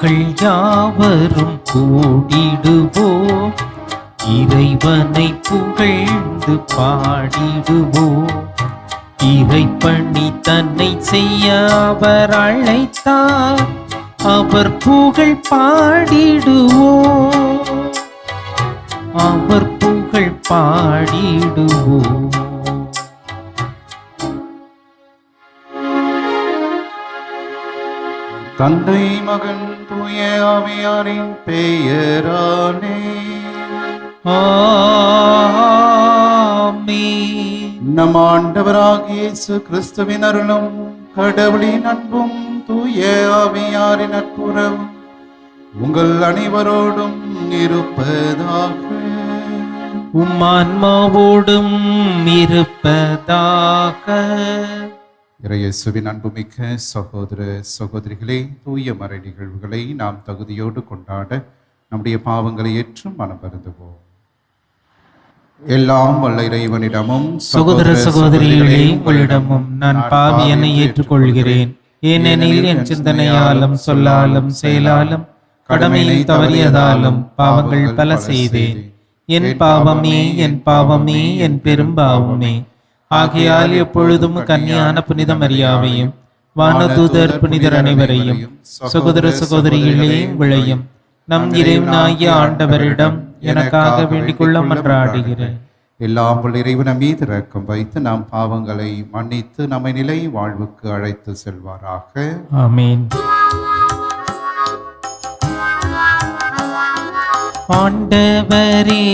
மக்கள் யாவரும் கூடிடுவோம் இறைவனை புகழ்ந்து பாடிடுவோம் இறைப்பணி தன்னை செய்ய அவர் அழைத்தார். அவர் புகழ் பாடிடுவோம் அவர் புகழ் பாடிடுவோம் தந்தை மகன் தூய ஆவியாரின் பெயரானே. நம் ஆண்டவராகிய இயேசு கிறிஸ்துவின் அருளும் கடவுளின் அன்பும் தூய ஆவியாரின் நட்புறவும் உங்கள் அனைவரோடும் இருப்பதாக. உம் ஆன்மாவோடும் இருப்பதாக. இறையேசுவின் அன்புமிக்க சகோதர சகோதரிகளே தூய மறை நிகழ்வுகளை நாம் தகுதியோடு கொண்டாட நம்முடைய பாவங்களை ஏற்றும் மனம் வருந்துவோம். எல்லாம் வல்ல இறைவனிடமும் சகோதர சகோதரிகளே உங்களிடமும் நான் பாவியனை ஏற்றுக்கொள்கிறேன். ஏனெனில் என் சிந்தனையாலும் சொல்லாலும் செயலாலும் கடமையை தவறியதாலும் பாவங்கள் பல செய்தேன். என் பாவமே என் பாவமே என் பெரும் பாவமே. ஆகையால் எப்பொழுதும் கன்னியான புனித மரியாவையும் வானதூதர் புனிதர் அனைவரையும் சகோதர சகோதரிகளே உங்களையும் நம் இறைவனாகிய ஆண்டவரிடம் எனக்காக வேண்டிக் கொள்ள மன்றாடுகிறேன். எல்லாம் இறைவன் மீது இரக்கம் வைத்து நாம் பாவங்களை மன்னித்து நம்மை நிலை வாழ்வுக்கு அழைத்து செல்வாராக. ஆமென். ஆண்டவரே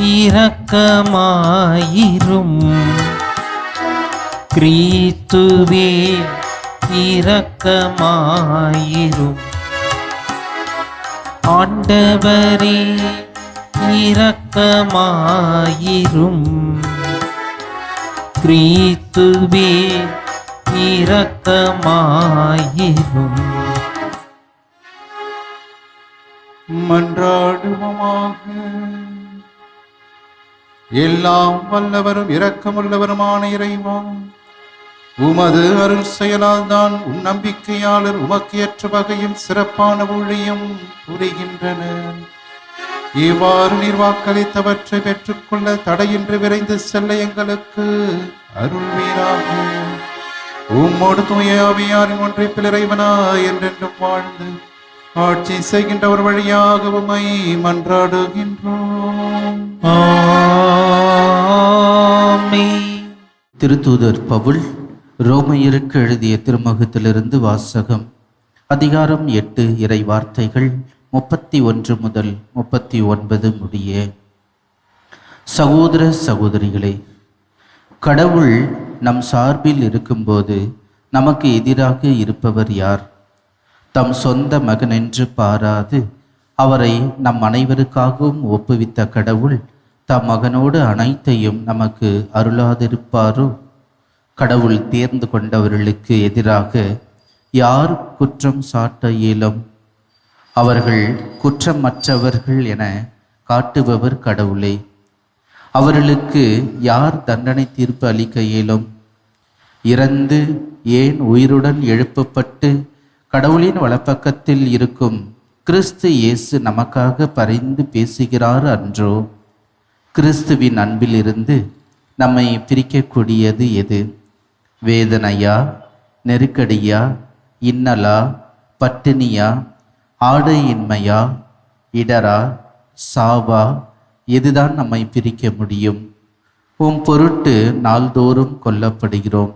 இரக்கமாயிரும். கிரீத்துவே இரக்கமாயிரும். ஆண்டவரே இரக்கமாயிரும். கிரீத்துவே இரக்கமாயிரும். மன்றாடுவோமாக. எல்லாம் வல்லவரும் இரக்கமுள்ளவருமான இறைவா. உமது அருள் செயலால் தான் உன் நம்பிக்கையாளர் உமக்கு ஏற்ற சிறப்பான ஊழியம் புரிகின்றனர் இவ்வாறு நீர் வாக்களித்தவற்றை பெற்றுக்கொள்ள தடையின்றி விரைந்து செல்ல எங்களுக்கு அருள்வீராக உம்மோடு தூயாவியாரின் ஒன்றை பிளரைவனா என்றென்றும் வாழ்ந்து ஆட்சி செய்கின்ற ஒரு வழியாக உம்மை மன்றாடுகின்றோம். ஆமென். திருத்தூதர் பவுல் ரோமையருக்கு எழுதிய திருமுகத்திலிருந்து வாசகம் அதிகாரம் எட்டு இறை வார்த்தைகள் முப்பத்தி ஒன்று முதல் முப்பத்தி ஒன்பது முடிய. சகோதர சகோதரிகளே கடவுள் நம் சார்பில் இருக்கும்போது நமக்கு எதிராக இருப்பவர் யார்? தம் சொந்த மகனென்று பாராது. அவரை நம் அனைவருக்காகவும் ஒப்புவித்த கடவுள் தம் மகனோடு அனைத்தையும் நமக்கு அருளாதிருப்பாரோ? கடவுள் தேர்ந்து கொண்டவர்களுக்கு எதிராக யார் குற்றம் சாட்ட இயலும்? அவர்கள் குற்றமற்றவர்கள் என காட்டுபவர் கடவுளே. அவர்களுக்கு யார் தண்டனை தீர்ப்பு அளிக்க இயலும்? இறந்து ஏன் உயிருடன் எழுப்பப்பட்டு கடவுளின் வலப்பக்கத்தில் இருக்கும் கிறிஸ்து இயேசு நமக்காக பரிந்து பேசுகிறார் அன்றோ? கிறிஸ்துவின் அன்பிலிருந்து நம்மை பிரிக்கக்கூடியது எது? வேதனையா? நெருக்கடியா? இன்னலா? பட்டினியா? ஆடையின்மையா? இடரா? சாவா? எதுதான் நம்மை பிரிக்க முடியும்? உம் பொருட்டு நாள்தோறும் கொல்லப்படுகிறோம்.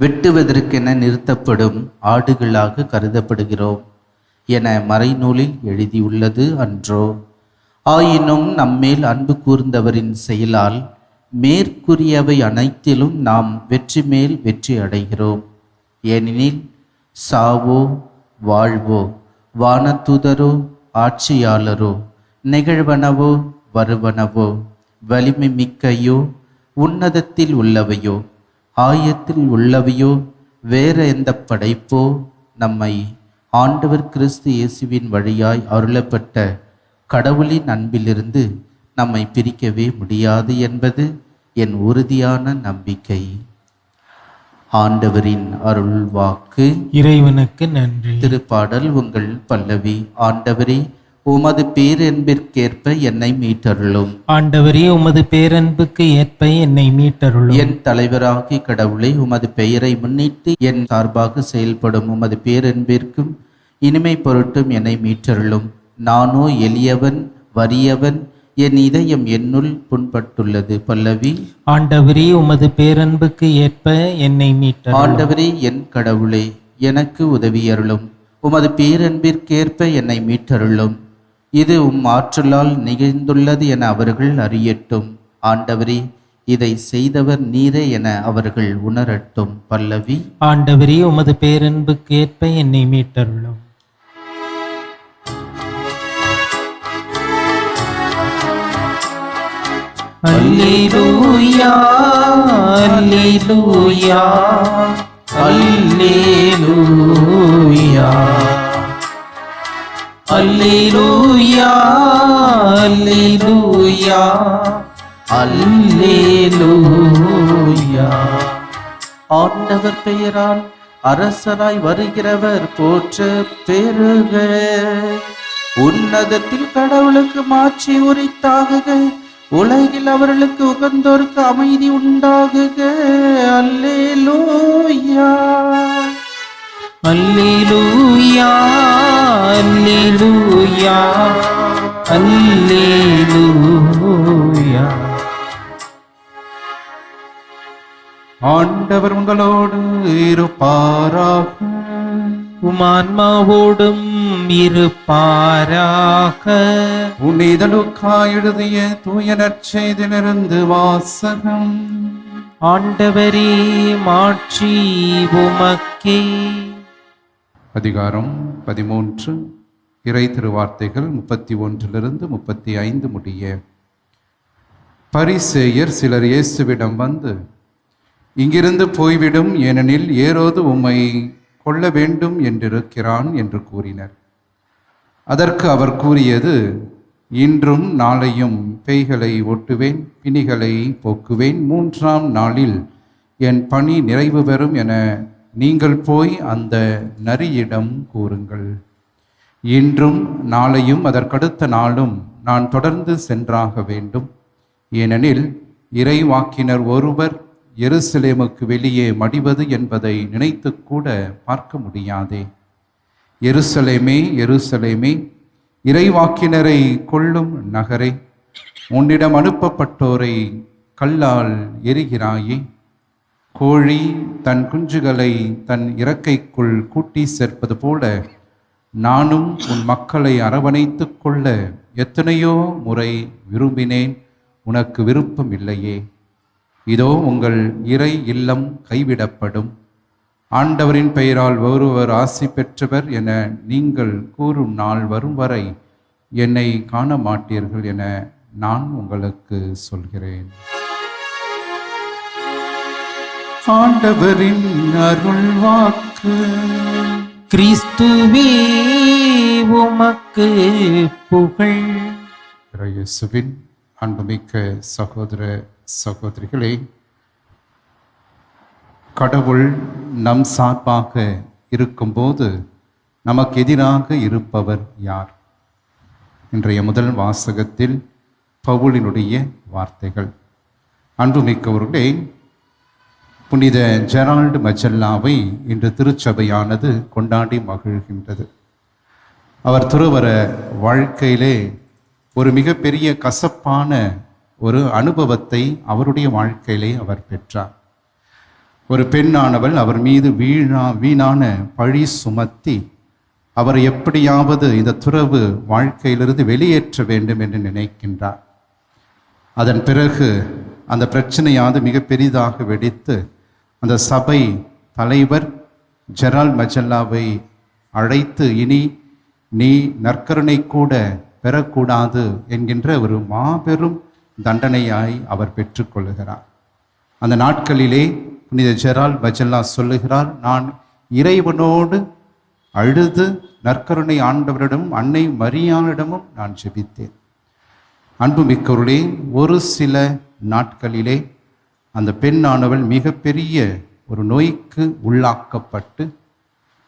வெட்டுவதற்கென நிறுத்தப்படும் ஆடுகளாக கருதப்படுகிறோம் என மறைநூலில் எழுதியுள்ளது அன்றோ. ஆயினும் நம்மேல் அன்பு கூர்ந்தவரின் செயலால் மேற்கூறியவை அனைத்திலும் நாம் வெற்றி மேல் வெற்றி அடைகிறோம். ஏனெனில் சாவோ வாழ்வோ வானதூதரோ ஆட்சியாளரோ நிகழ்வனவோ வருவனவோ வலிமை மிக்கையோ உன்னதத்தில் உள்ளவையோ ஆயத்தில் உள்ளவையோ வேற எந்த படைப்போ நம்மை ஆண்டவர் கிறிஸ்து இயேசுவின் வழியாய் அருளப்பட்ட கடவுளின் அன்பிலிருந்து நம்மை பிரிக்கவே முடியாது என்பது என் உறுதியான நம்பிக்கை. ஆண்டவரின் அருள் வாக்கு இறைவனுக்கு நன்றி. திருப்பாடல் உங்கள் பல்லவி ஆண்டவரே உமது பேரன்பிற்கேற்ப என்னை மீட்டருளும். ஆண்டவரே உமது பேரன்புக்கு ஏற்ப என்னை மீட்டருளும். என் தலைவராகி கடவுளை உமது பெயரை முன்னிட்டு என் சார்பாக செயல்படும் உமது பேரன்பிற்கும் இனிமை பொருட்டும் என்னை மீட்டருளும். நானோ எளியவன் வறியவன் என் இதயம் என்னுள் புண்பட்டுள்ளது பல்லவி. ஆண்டவரே உமது பேரன்புக்கு ஏற்ப என்னை மீட்டருளும். ஆண்டவரே என் கடவுளே எனக்கு உதவியருளும். உமது பேரன்பிற்கேற்ப என்னை மீட்டருளும். இது உம் ஆற்றலால் நிகழ்ந்துள்ளது என அவர்கள் அறியட்டும். ஆண்டவரே இதை செய்தவர் நீரே என அவர்கள் உணரட்டும் பல்லவி. ஆண்டவரே உமது பேரன்புக்கு ஏற்ப என்னை மீட்டருளும். அல்லேலூயா அல்லேலூயா அல்லேலூயா. அல்லேலூயா அல்லேலூயா அல்லேலூயா. ஆண்டவர் பெயரால் அரசராய் வருகிறவர் போற்ற பெருக உன்னதத்தில் கடவுளுக்கு மாற்றி உரித்தாகுக. உலகில் அவர்களுக்கு உகந்தோருக்கு அமைதி உண்டாகுக. அல்லேலூயா. அல்லேலூயா அல்லேலூயா அல்லேலூயா. ஆண்டவர் உங்களோடு இருப்பாராக. உமான்மாவோடும் இருப்பாராக. புனிதலுக்கா எழுதிய தூய நற்செய்திலிருந்து வாசகம். ஆண்டவரே மாட்சி உமக்கே. அதிகாரம் பதிமூன்று. இறை திருவார்த்தைகள் முப்பத்தி ஒன்றிலிருந்து முப்பத்தி ஐந்து முடிய. பரிசேயர் சிலர் இயேசுவிடம் வந்து இங்கிருந்து போய்விடும் ஏனெனில் ஏரோது உம்மை கொள்ள வேண்டும் என்றிருக்கிறான் என்று கூறினர். அதற்கு அவர் கூறியது இன்றும் நாளையும் பேய்களை ஒட்டுவேன் பிணிகளை போக்குவேன். மூன்றாம் நாளில் என் பணி நிறைவு பெறும் என நீங்கள் போய் அந்த நரியிடம் கூறுங்கள். இன்றும் நாளையும் அதற்கடுத்த நாளும் நான் தொடர்ந்து சென்றாக வேண்டும். ஏனெனில் இறைவாக்கினர் ஒருவர் எருசலேமுக்கு வெளியே மடிவது என்பதை நினைத்து கூட பார்க்க முடியாதே. எருசலேமே எருசலேமே இறைவாக்கினரை கொள்ளும் நகரே. உன்னிடம் அனுப்பப்பட்டோரை கல்லால் எரிகிறாயே. கோழி தன் குஞ்சுகளை தன் இறக்கைக்குள் கூட்டி சேர்ப்பது போல நானும் உன் மக்களை அரவணைத்து கொள்ள எத்தனையோ முறை விரும்பினேன். உனக்கு விருப்பம் இல்லையே. இதோ உங்கள் இறை இல்லம் கைவிடப்படும். ஆண்டவரின் பெயரால் ஒருவர் ஆசி பெற்றவர் என நீங்கள் கூறும் நாள் வரும் வரை என்னை காண மாட்டீர்கள் என நான் உங்களுக்கு சொல்கிறேன். ஆண்டவரின் அருள் வாக்கு கிறிஸ்துவே உமக்கு புகழ். இயேசுவின் அன்புமிக்க சகோதர சகோதரிகளே கடவுள் நம் சார்பாக இருக்கும்போது நமக்கு எதிராக இருப்பவர் யார்? இன்றைய முதல் வாசகத்தில் பவுலினுடைய வார்த்தைகள். அன்புமிக்கவர்களே புனித ஜெரால்டு மஜல்லாவை இன்று திருச்சபையானது கொண்டாடி மகிழ்கின்றது. அவர் துறவர வாழ்க்கையிலே ஒரு மிகப்பெரிய கசப்பான ஒரு அனுபவத்தை அவருடைய வாழ்க்கையிலே அவர் பெற்றார். ஒரு பெண்ணானவள் அவர் மீது வீணா வீணான பழி சுமத்தி அவர் எப்படியாவது இந்த துறவு வாழ்க்கையிலிருந்து வெளியேற்ற வேண்டும் என்று நினைக்கின்றார். அதன் பிறகு அந்த பிரச்சனையாவது மிக பெரிதாக வெடித்து அந்த சபை தலைவர் ஜெரால் மஜல்லாவை அழைத்து இனி நீ நற்கருணை கூட பெறக்கூடாது என்கின்ற ஒரு மாபெரும் தண்டனையாய் அவர் பெற்றுக்கொள்கிறார் அந்த நாட்களிலே புனித ஜெரால் பஜல்லா சொல்லுகிறார் நான் இறைவனோடு அழுது நற்கருணை ஆண்டவரிடமும் அன்னை மரியாளிடமும் நான் ஜெபித்தேன். அன்புமிக்கவர்களே ஒரு சில நாட்களிலே அந்த பெண்ணானவள் மிகப்பெரிய ஒரு நோய்க்கு உள்ளாக்கப்பட்டு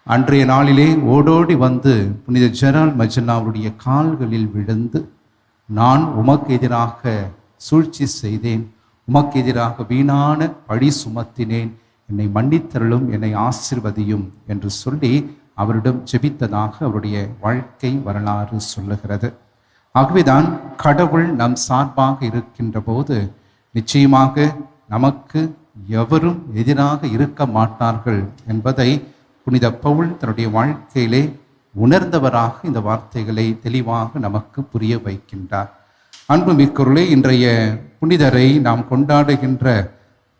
அன்றைய நாளிலே ஓடோடி வந்து புனித ஜெரால் மஜல்லாவுடைய கால்களில் விழுந்து நான் உமக்கு எதிராக சூழ்ச்சி செய்தேன். உமக்கு எதிராக வீணான பழி சுமத்தினேன். என்னை மன்னித்தருளும் என்னை ஆசிர்வதியும் என்று சொல்லி அவரிடம் ஜெபித்ததாக அவருடைய வாழ்க்கை வரலாறு சொல்லுகிறது. ஆகவேதான் கடவுள் நம் சார்பாக இருக்கின்ற போது நிச்சயமாக நமக்கு எவரும் எதிராக இருக்க மாட்டார்கள் என்பதை புனித பவுல் தன்னுடைய வாழ்க்கையிலே உணர்ந்தவராக இந்த வார்த்தைகளை தெளிவாக நமக்கு புரிய வைக்கின்றார். அன்புமிக்கொருளே இன்றைய புனிதரை நாம் கொண்டாடுகின்ற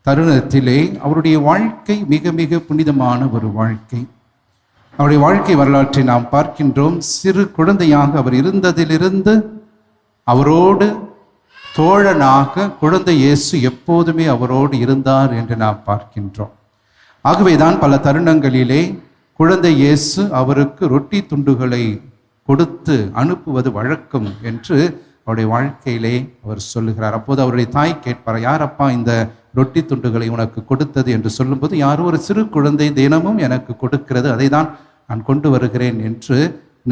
தருணத்திலே அவருடைய வாழ்க்கை மிக மிக புனிதமான ஒரு வாழ்க்கை. அவருடைய வாழ்க்கை வரலாற்றை நாம் பார்க்கின்றோம். சிறு குழந்தையாக அவர் இருந்ததிலிருந்து அவரோடு தோழனாக குழந்தை இயேசு எப்போதுமே அவரோடு இருந்தார் என்று நாம் பார்க்கின்றோம். ஆகவேதான் பல தருணங்களிலே குழந்தை இயேசு அவருக்கு ரொட்டி துண்டுகளை கொடுத்து அனுப்புவது வழக்கம் என்று அவருடைய வாழ்க்கையிலே அவர் சொல்லுகிறார். அப்போது அவருடைய தாய் கேட்பார் யாரப்பா இந்த ரொட்டி துண்டுகளை உனக்கு கொடுத்தது? என்று சொல்லும்போது யாரோ ஒரு சிறு குழந்தை தினமும் எனக்கு கொடுக்கிறது அதை தான் நான் கொண்டு வருகிறேன் என்று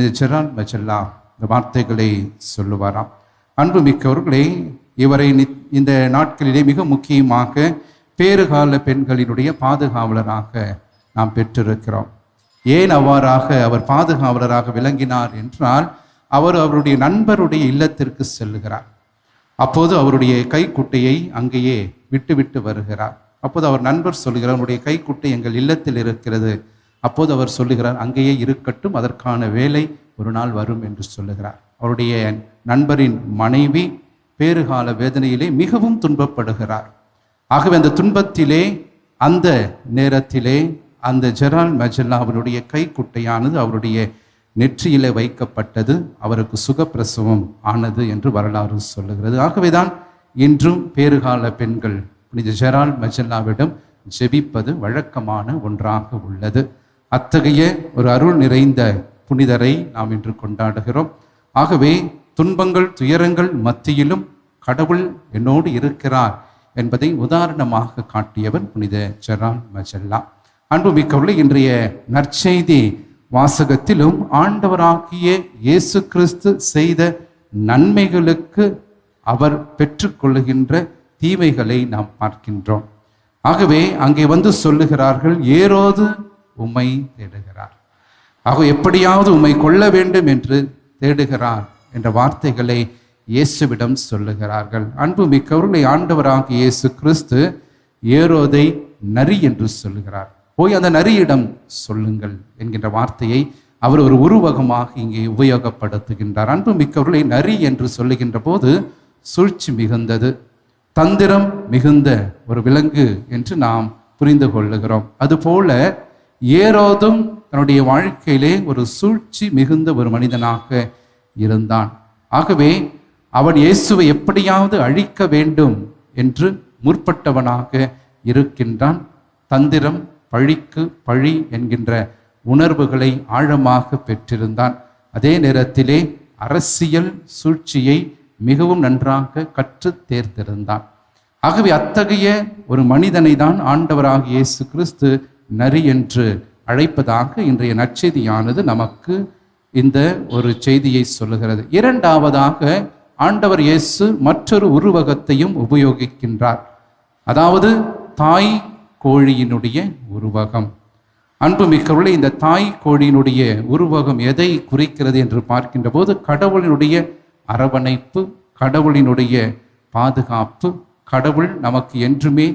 நிஜரான் மச்சல்லா இந்த வார்த்தைகளை சொல்லுவாராம். அன்பு மிக்கவர்களே இவரை இந்த நாட்களிலே மிக முக்கியமாக பேறுகால பெண்களினுடைய பாதுகாவலராக நாம் பெற்றிருக்கிறோம். ஏன் அவ்வாறாக அவர் பாதுகாவலராக விளங்கினார் என்றால் அவர் அவருடைய நண்பருடைய இல்லத்திற்கு செல்லுகிறார். அப்போது அவருடைய கைக்குட்டையை அங்கேயே விட்டுவிட்டு வருகிறார். அப்போது அவர் நண்பர் சொல்கிறார் அவருடைய கைக்குட்டை எங்கள் இல்லத்தில் இருக்கிறது. அப்போது அவர் சொல்லுகிறார் அங்கேயே இருக்கட்டும் அதற்கான வேலை ஒரு நாள் வரும் என்று சொல்லுகிறார். அவருடைய நண்பரின் மனைவி பேறுகால வேதனையிலே மிகவும் துன்பப்படுகிறார். ஆகவே அந்த துன்பத்திலே அந்த நேரத்திலே அந்த ஜெரால் மஜல்லா அவருடைய கைக்குட்டையானது அவருடைய நெற்றியிலே வைக்கப்பட்டது அவருக்கு சுகப்பிரசவம் ஆனது என்று வரலாறு சொல்லுகிறது. ஆகவேதான் இன்றும் பேறுகால பெண்கள் புனித ஜெரால் மஜல்லாவிடம் ஜெபிப்பது வழக்கமான ஒன்றாக உள்ளது. அத்தகைய ஒரு அருள் நிறைந்த புனிதரை நாம் இன்று கொண்டாடுகிறோம். ஆகவே துன்பங்கள் துயரங்கள் மத்தியிலும் கடவுள் என்னோடு இருக்கிறார் என்பதை உதாரணமாக காட்டியவர் புனித ஜெரால் மஜல்லா. அன்புமிக்கவர்களே இன்றைய நற்செய்தி வாசகத்திலும் ஆண்டவராகிய இயேசு கிறிஸ்து செய்த நன்மைகளுக்கு அவர் பெற்றுக்கொள்ளுகின்ற தீமைகளை நாம் பார்க்கின்றோம். ஆகவே அங்கே வந்து சொல்லுகிறார்கள் ஏரோது உம்மை தேடுகிறார். ஆக எப்படியாவது உம்மை கொள்ள வேண்டும் என்று தேடுகிறார். என்ற வார்த்தைகளை இயேசுவிடம் சொல்லுகிறார்கள். அன்பு மிக்கவர்களை ஆண்டவராக இயேசு கிறிஸ்து ஏரோதை நரி என்று சொல்லுகிறார். போய் அந்த நரியிடம் சொல்லுங்கள் என்கின்ற வார்த்தையை அவர் ஒரு உருவகமாக இங்கே உபயோகப்படுத்துகின்றார். அன்பு மிக்கவர்களை நரி என்று சொல்லுகின்ற போது சூழ்ச்சி மிகுந்தது. தந்திரம் மிகுந்த ஒரு விலங்கு என்று நாம் புரிந்து கொள்ளுகிறோம். அதுபோல ஏரோதும் தன்னுடைய வாழ்க்கையிலே ஒரு சூழ்ச்சி மிகுந்த ஒரு மனிதனாக இருந்தான். ஆகவே அவன் இயேசுவை எப்படியாவது அழிக்க வேண்டும் என்று முற்பட்டவனாக இருக்கின்றான். தந்திரம் பழிக்கு பழி என்கின்ற உணர்வுகளை ஆழமாக பெற்றிருந்தான். அதே நேரத்திலே அரசியல் சூழ்ச்சியை மிகவும் நன்றாக கற்று தேர்ந்திருந்தான் ஆகவே அத்தகைய ஒரு மனிதனை தான் ஆண்டவராக இயேசு கிறிஸ்து நரி என்று அழைப்பதாக இன்றைய நற்செய்தியானது நமக்கு இந்த ஒரு செய்தியை சொல்லுகிறது. இரண்டாவதாக ஆண்டவர் இயேசு மற்றொரு உருவகத்தையும் உபயோகிக்கின்றார். அதாவது தாய் கோழியினுடைய உருவகம். அன்புமிக்கவர்களே இந்த தாய் கோழியினுடைய உருவகம் எதை குறிக்கிறது என்று பார்க்கின்ற போது கடவுளினுடைய அரவணைப்பு கடவுளினுடைய பாதுகாப்பு கடவுள் நமக்கு என்றுமே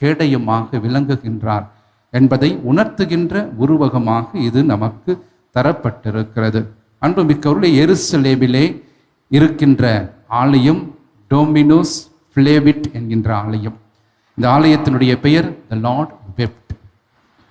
கேடயமாக விளங்குகின்றார் என்பதை உணர்த்துகின்ற உருவகமாக இது நமக்கு தரப்பட்டிருக்கிறது. அன்புமிக்கவர்களே எருசலேமிலே இருக்கின்ற ஆலயம் டோமினோஸ் ஃபிளேவிட் என்கின்ற ஆலயம். இந்த ஆலயத்தினுடைய பெயர் த லார்ட் வெப்ட்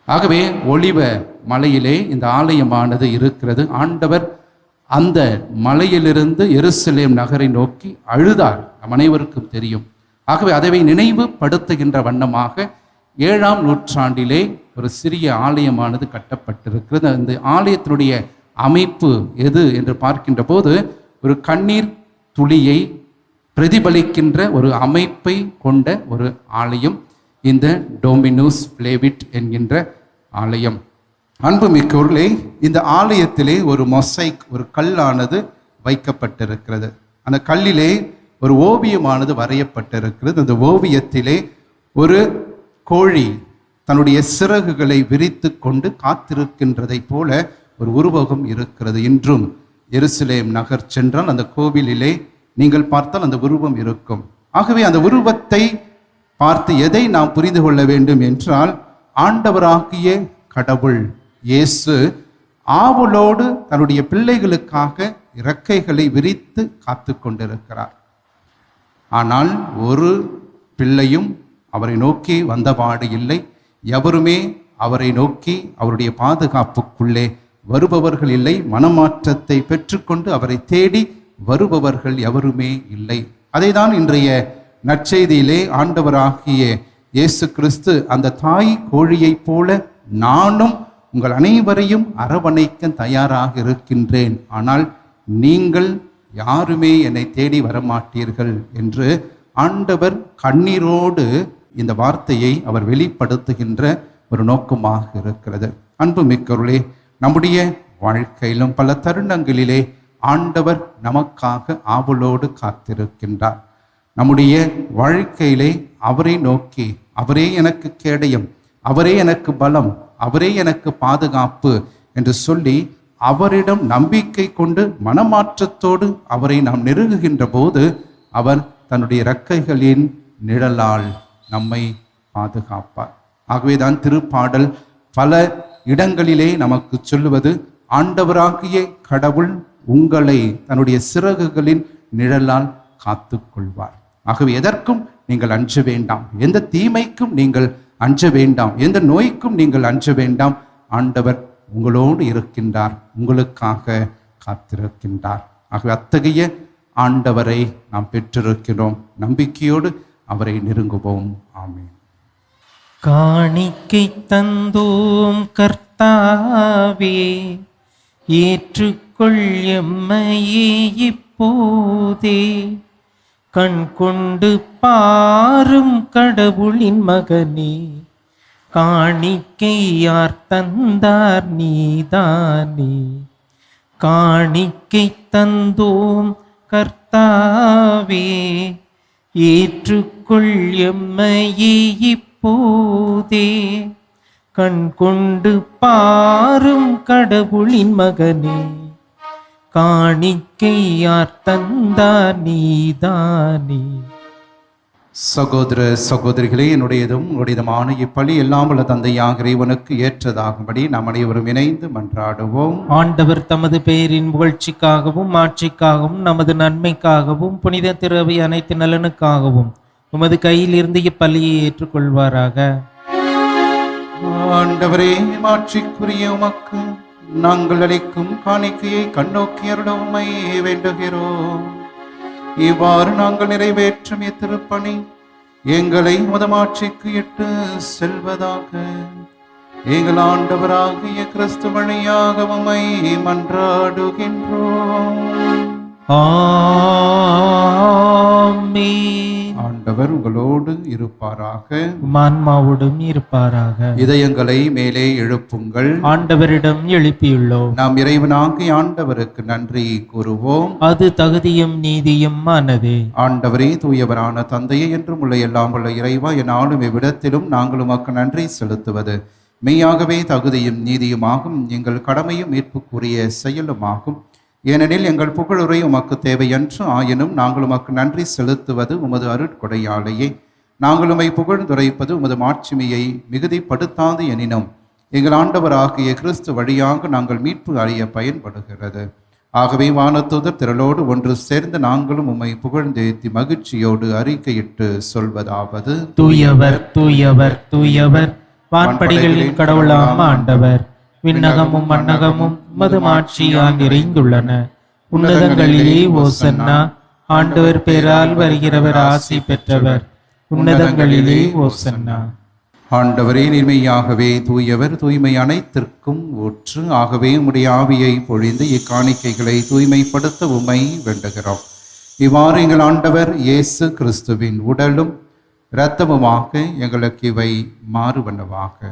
ஆகவே ஒளிவ மலையிலே இந்த ஆலயமானது இருக்கிறது. ஆண்டவர் அந்த மலையிலிருந்து எருசலேம் நகரை நோக்கி அழுதார். நம் அனைவருக்கும் தெரியும். ஆகவே அதை நினைவுபடுத்துகின்ற வண்ணமாக ஏழாம் நூற்றாண்டிலே ஒரு சிறிய ஆலயமானது கட்டப்பட்டிருக்கிறது. அந்த ஆலயத்தினுடைய அமைப்பு எது என்று பார்க்கின்ற போது ஒரு கண்ணீர் துளியை பிரதிபலிக்கின்ற ஒரு அமைப்பை கொண்ட ஒரு ஆலயம் இந்த டோமினோஸ் பிளேவிட் என்கின்ற ஆலயம். அன்புமிக்கவர்களே இந்த ஆலயத்திலே ஒரு மொசைக் ஒரு கல்லானது வைக்கப்பட்டிருக்கிறது. அந்த கல்லிலே ஒரு ஓவியமானது வரையப்பட்டிருக்கிறது. அந்த ஓவியத்திலே ஒரு கோழி தன்னுடைய சிறகுகளை விரித்து கொண்டு காத்திருக்கின்றதைப் போல ஒரு உருவகம் இருக்கிறது இன்றும் எருசலேம் நகர் சென்றால் அந்த கோவிலிலே நீங்கள் பார்த்தால் அந்த உருவம் இருக்கும். ஆகவே அந்த உருவத்தை பார்த்து எதை நாம் புரிந்து கொள்ள வேண்டும் என்றால் ஆண்டவராகிய கடவுள் இயேசு ஆவலோடு தன்னுடைய பிள்ளைகளுக்காக இறக்கைகளை விரித்து காத்து கொண்டிருக்கிறார். ஆனால் ஒரு பிள்ளையும் அவரை நோக்கி வந்தபாடு இல்லை. எவருமே அவரை நோக்கி அவருடைய பாதுகாப்புக்குள்ளே வருபவர்கள் இல்லை மனமாற்றத்தை பெற்றுக்கொண்டு அவரை தேடி வருபவர்கள் எவருமே இல்லை. அதைதான் இன்றைய நற்செய்தியிலே ஆண்டவராகிய இயேசு கிறிஸ்து அந்த தாய் கோழியைப் போல நானும் உங்கள் அனைவரையும் அரவணைக்க தயாராக இருக்கின்றேன். ஆனால் நீங்கள் யாருமே என்னை தேடி வரமாட்டீர்கள் என்று ஆண்டவர் கண்ணீரோடு இந்த வார்த்தையை அவர் வெளிப்படுத்துகின்ற ஒரு நோக்கமாக இருக்கிறது. அன்பு மிக்கருளே நம்முடைய வாழ்க்கையிலும் பல தருணங்களிலே ஆண்டவர் நமக்காக ஆவலோடு காத்திருக்கின்றார். நம்முடைய வாழ்க்கையிலே அவரை நோக்கி அவரே எனக்கு கேடயம் அவரே எனக்கு பலம் அவரே எனக்கு பாதுகாப்பு என்று சொல்லி அவரிடம் நம்பிக்கை கொண்டு மனமாற்றத்தோடு அவரை நாம் நெருங்குகின்ற போது அவர் தன்னுடைய இறக்கைகளின் நிழலால் நம்மை பாதுகாப்பார். ஆகவேதான் திருப்பாடல் பல இடங்களிலே நமக்கு சொல்லுவது ஆண்டவராகிய கடவுள் உங்களை தன்னுடைய சிறகுகளின் நிழலால் காத்து கொள்வார் ஆகவே எதற்கும் நீங்கள் அஞ்ச வேண்டாம். எந்த தீமைக்கும் நீங்கள் அஞ்ச வேண்டாம். எந்த நோய்க்கும் நீங்கள் அஞ்ச வேண்டாம். ஆண்டவர் உங்களோடு இருக்கின்றார் உங்களுக்காக காத்திருக்கின்றார். ஆகவே அத்தகைய ஆண்டவரை நாம் பெற்றிருக்கிறோம். நம்பிக்கையோடு அவரை நெருங்குவோம். ஆமீன். காணிக்கை தந்தோம் கர்த்தாவே ஏற்றுக்கொள் எம்மையே இப்போதே. கண் கொண்டு பாரும் கடவுளின் மகனே காணிக்கையார் தந்தார் நீதானே. காணிக்கை தந்தோம் கர்த்தாவே ஏற்று எம்மையே இப்போதே. கண் கொண்டு பாரும் கடவுளின் மகனே. காணிக்கை யார் தந்தார் நீதானே. சகோதர சகோதரிகளே என்னுடையதும் உங்களுடையதுமான இப்பலி எல்லாம் உள்ள தந்தையாக இறைவனுக்கு ஏற்றதாகும்படி நாம் அனைவரும் இணைந்து மன்றாடுவோம். ஆண்டவர் தமது பெயரின் புகழ்ச்சிக்காகவும் ஆட்சிக்காகவும் நமது நன்மைக்காகவும் புனித திரவி அனைத்து நலனுக்காகவும் உமது கையில் இருந்து இப்பலியை ஏற்றுக்கொள்வாராக. ஆண்டவரே மாட்சிக்குரிய உமக்கு நாங்கள் அளிக்கும் காணிக்கையை கண்ணோக்கி அருளும் உம்மை வேண்டுகிறோம். இவ்வாறு நாங்கள் நிறைவேற்றும் இத்திருப்பணி எங்களை முதமாட்சிக்கு இட்டு செல்வதாக. எங்கள் ஆண்டவராகிய கிறிஸ்து வழியாக உம்மை மன்றாடுகின்றோம். ஆமென். ஆண்டவர் உங்களோடு இருப்பாராக. ஆன்மாவோடும் இருப்பாராக. இதயங்களை மேலே எழுப்புங்கள். ஆண்டவரிடம் எழுப்பியுள்ளோம். நாம் இறைவனாகி ஆண்டவருக்கு நன்றி கூறுவோம். அது தகுதியும் நீதியும் ஆனதே. ஆண்டவரே தூயவரான தந்தையே என்றும் உள்ள எல்லாம் உள்ள இறைவா என்னாலும் இவ்விடத்திலும் நாங்கள் உமக்கு நன்றி செலுத்துவது. மெய்யாகவே தகுதியும் நீதியுமாகும். எங்கள் கடமையும் மீட்புக்குரிய செயலுமாகும். ஏனெனில் எங்கள் புகழுரை உமக்கு தேவையன்று ஆயினும் நாங்கள் உமக்கு நன்றி செலுத்துவது உமது அருட்கொடையாலேயே. நாங்கள் உமை புகழ்ந்துரைப்பது உமது மாட்சிமையை மிகுதிப்படுத்தாது எனினும் எங்கள் ஆண்டவராகிய கிறிஸ்து வழியாக நாங்கள் மீட்பு அறிய பயன்படுகிறது. ஆகவே வானத்துதர் திரளோடு ஒன்று சேர்ந்து நாங்களும் உம்மை புகழ்ந்தேத்தி மகிழ்ச்சியோடு அறிக்கையிட்டு சொல்வதாவது. தூயவர் தூயவர் தூயவர். வான்படிகளின் கடவுளாம் ஆண்டவர். விண்ணகமும் மன்னகமும் உமது மாட்சியால் நிறைந்துள்ளன. உன்னதங்களிலே ஓசன்னா ஆண்டவர் பேரால் வருகிறவர் ஆசை பெற்றவர். உன்னதங்களிலே ஓசன்னா ஆண்டவரே நிர்மையாகவே தூயவர் தூய்மை அனைத்திற்கும் ஊற்று ஆகவே உம்முடைய ஆவியை பொழிந்து இக்காணிக்கைகளை தூய்மைப்படுத்த உமை வேண்டுகிறோம். இவ்வாறு எங்கள் ஆண்டவர் இயேசு கிறிஸ்துவின் உடலும் இரத்தமுமாக எங்களுக்கு இவை மாறுவனவாக.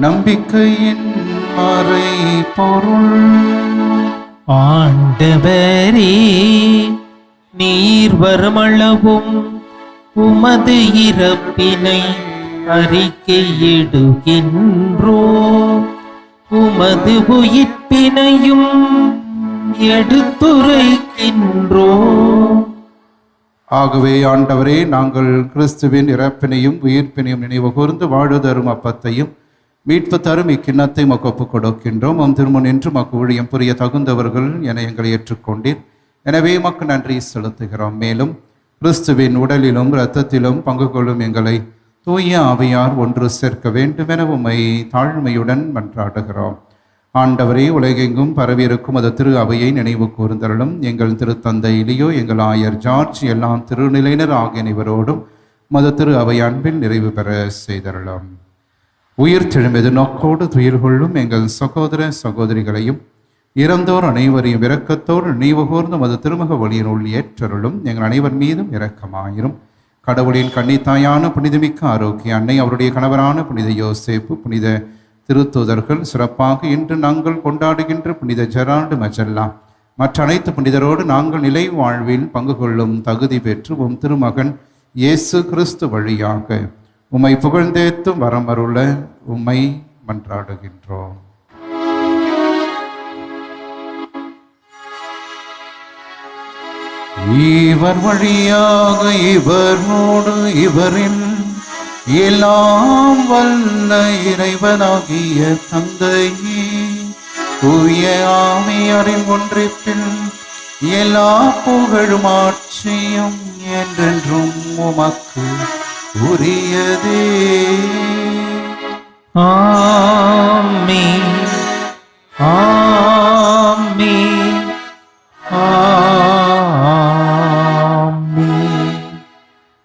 நம்பிக்கையின் மறை பொருள். ஆண்டவரே நீர் வருமளவும் உமது இறப்பினை அறிக்கையிடுகின்றோ. உமது உயிர்ப்பினையும் எடுத்துரைக்கின்றோ. ஆகவே ஆண்டவரே நாங்கள் கிறிஸ்துவின் இறப்பினையும் உயிர்ப்பினையும் நினைவு கூர்ந்து வாழு தரும் அப்பத்தையும் மீட்பு தரும் இக்கிண்ணத்தை மக்கு கொடுக்கின்றோம். உம் திருமுன் என்று மக்கு ஊழியம் புரிய தகுந்தவர்கள் என எங்களை ஏற்றுக்கொண்டீர். எனவே மக்கு நன்றி செலுத்துகிறோம். மேலும் கிறிஸ்துவின் உடலிலும் இரத்தத்திலும் பங்கு கொள்ளும் எங்களை தூய ஆவியார் ஒன்று சேர்க்க வேண்டும் என உம்மை தாழ்மையுடன் மன்றாடுகிறோம். ஆண்டவரே உலகெங்கும் பரவியிருக்கும் அது திரு அவையை நினைவு கூர்ந்தருளும். எங்கள் திருத்தந்தை இலியோ எங்கள் ஆயர் ஜார்ஜ் எல்லாம் திருநிலையினர் ஆகிய அனைவரோடும் மது திரு அவை அன்பில் நிறைவு பெற செய்தருளும். உயிர் தெழுமெது நோக்கோடு துயில் கொள்ளும் எங்கள் சகோதர சகோதரிகளையும் இறந்தோர் அனைவரையும் இரக்கத்தோடு நினைவு கூர்ந்து மது திருமுக வழியினுள் ஏற்றருளும். எங்கள் அனைவர் மீதும் இரக்கமாயிரும். கடவுளின் கன்னித்தாயான புனிதமிக்க ஆரோக்கிய அன்னை அவருடைய கணவரான புனித யோசேப்பு புனித திருத்தூதர்கள் சிறப்பாக இன்று நாங்கள் கொண்டாடுகின்ற புனித ஜெராண்டு மஜல்லா மற்ற அனைத்து புனிதரோடு நாங்கள் நிலை வாழ்வில் பங்கு கொள்ளும் தகுதி பெற்று உம் திருமகன் இயேசு கிறிஸ்து வழியாக உம்மை புகழ்ந்தேத்தும் வரமருள உம்மை மன்றாடுகின்றோம். இவர் வழியாக இவரோடு இவரின் எல்லாம் வல்ல இறைவனாகிய தந்தையே தூய ஆவியரின் ஒன்றிப்பில் எல்லா புகழும் ஆட்சியும் என்றென்றும் உமக்கு உரியதே. ஆமென். ஆமென்.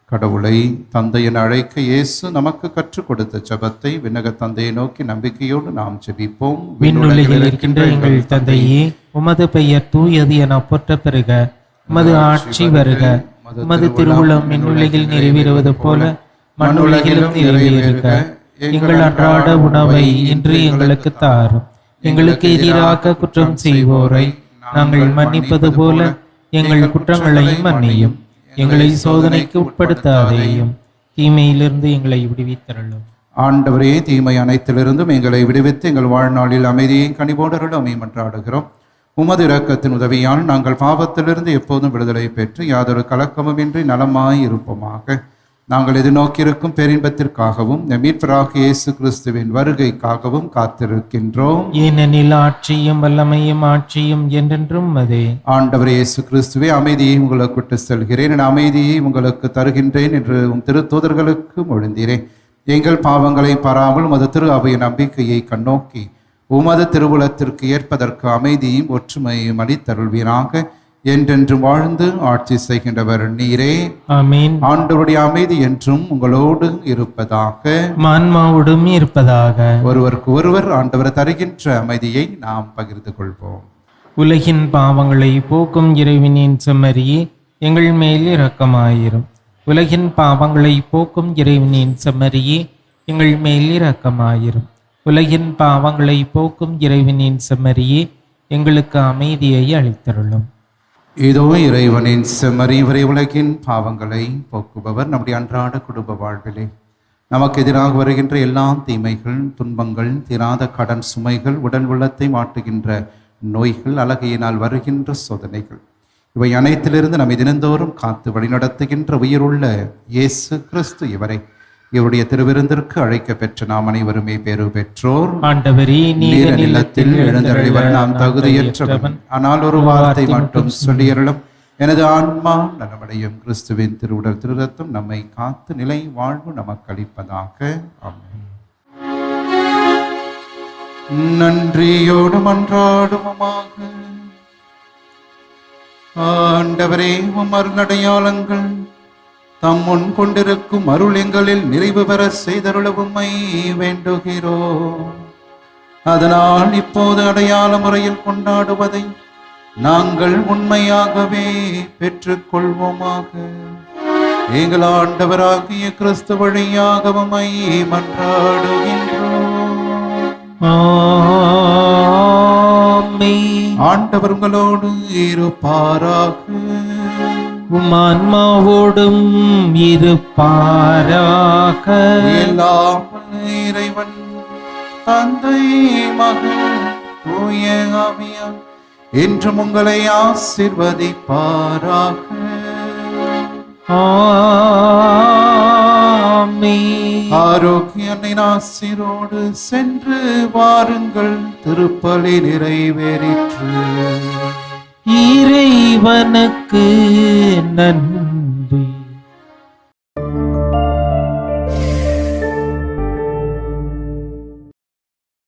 கடவுளை தந்தை என அழைக்க இயேசு நமக்கு கற்றுக் கொடுத்த ஜெபத்தை விண்ணக தந்தையை நோக்கி நம்பிக்கையோடு நாம் ஜெபிப்போம். விண்ணுலகில் இருக்கின்ற எங்கள் தந்தையே உமது பெயர் தூயது என போற்ற பெறுக உமது ஆட்சி வருக. உமது திருவுளம் விண்ணுலகில் நிறைவேறுவது போல மண்ணுலகிலும் நிறைவேறுக எங்கள் அன்றாட உணவை இன்று எங்களுக்கு தாரும். எங்களுக்கு எதிராக குற்றம் செய்வோரை நாங்கள் மன்னிப்பது போல எங்கள் குற்றங்களையும் மன்னியும். எங்களை சோதனைக்கு உட்படுத்தாதேயும். தீமையிலிருந்து எங்களை விடுவித்தரலும் ஆண்டவரே தீமை அனைத்திலிருந்தும் எங்களை விடுவித்து எங்கள் வாழ்நாளில் அமைதியை கனிபோடருள் அமைமன்றாடுகிறோம் உமது இரக்கத்தின் உதவியால் நாங்கள் பாவத்திலிருந்து எப்போதும் விடுதலை பெற்று யாதொரு கலக்கமுமின்றி நலமாய் இருப்போமாக. நாங்கள் எதிர்நோக்கியிருக்கும் பேரின்பத்திற்காகவும் நம் மீட்பராகிய இயேசு கிறிஸ்துவின் வருகைக்காகவும் காத்திருக்கின்றோம். ஏனெனில் ஆட்சியும் வல்லமையும் ஆட்சியும் என்றென்றும் அதே. ஆண்டவர் இயேசு கிறிஸ்துவே அமைதியை உங்களுக்கு விட்டு செல்கிறேன் என் அமைதியை உங்களுக்கு தருகின்றேன் என்று உம் திருத்தூதர்களுக்கு மொழிந்தீரேன். எங்கள் பாவங்களை பாராமல் உமது திரு அவையின் நம்பிக்கையை கண்ணோக்கி உமது திருவுளத்திற்கு ஏற்பதற்கு அமைதியும் ஒற்றுமையும் அளித்தருள்வீராக. என்றென்றும் வாழ்ந்து ஆட்சி செய்கின்றவர் நீரே. ஆண்டவருடைய அமைதி என்றும் உங்களோடு இருப்பதாக. மான்மாவோடும் இருப்பதாக. ஒருவருக்கு ஒருவர் ஆண்டவர் தருகின்ற அமைதியை நாம் பகிர்ந்து கொள்வோம். உலகின் பாவங்களை போக்கும் இறைவனின் செம்மறியே எங்கள் மேல் இரக்கமாயிரும். உலகின் பாவங்களை போக்கும் இறைவனின் செம்மறியே எங்கள் மேல் இரக்கமாயிரும். உலகின் பாவங்களை போக்கும் இறைவனின் செம்மறியே எங்களுக்கு அமைதியை அளித்தருளும். இதோ இறைவனின் செம்மறி இவரை உலகின் பாவங்களை போக்குபவர் நம்முடைய அன்றாட குடும்ப வாழ்விலே. நமக்கு எதிராக வருகின்ற எல்லா தீமைகள் துன்பங்கள் தீராத கடன் சுமைகள் உடல் உள்ளத்தை மாட்டுகின்ற நோய்கள் அழகையினால் வருகின்ற சோதனைகள். இவை அனைத்திலிருந்து நம்மை தினந்தோறும் காத்து வழிநடத்துகின்ற உயிருள்ள இயேசு கிறிஸ்து இவரை. இவருடைய திருவிருந்திற்கு அழைக்க பெற்ற நாம் அனைவருமே பேறு பெற்றோர். ஆண்டவரே நீர் நீர நிலத்தில் நிலத்தில் எழுந்தருளிவர் நாம் தகுதியற்றவன். ஆனால் ஒரு வார்த்தை மட்டும் சொல்லியருளும். எனது ஆன்மா நலமடையும். கிறிஸ்துவின் திருவுடல் திருரத்தம் நம்மை காத்து நிலை வாழ்வு நமக்கு அளிப்பதாக. ஆமென். நன்றியோடு மன்றாடுவோமாக ஆண்டவரே உம் அருளடையாளங்கள். தம் முன் கொண்டிருக்கும் அருள் எங்களில் நிறைவு பெற செய்தருள உம்மை வேண்டுகிறோம் அதனால் இப்போது அடையாள முறையில் கொண்டாடுவதை நாங்கள் உண்மையாகவே பெற்றுக்கொள்வோமாக. எங்கள் ஆண்டவராகிய கிறிஸ்து வழியாக உம்மை மன்றாடுகின்றோம். ஆமென். ஆண்டவர் உங்களோடு இருப்பாராக. உம் ஆன்மாவோடும் இருப்பாராக. எல்லாம் இறைவன் தந்தை மகன் தூய ஆவியார் என்றும் உங்களை ஆசிர்வதிப்பாராக. ஆரோக்கிய ஆசிரோடு சென்று வாருங்கள் திருப்பலி நிறைவேறிற்று. இறைவனுக்கு நன்றி.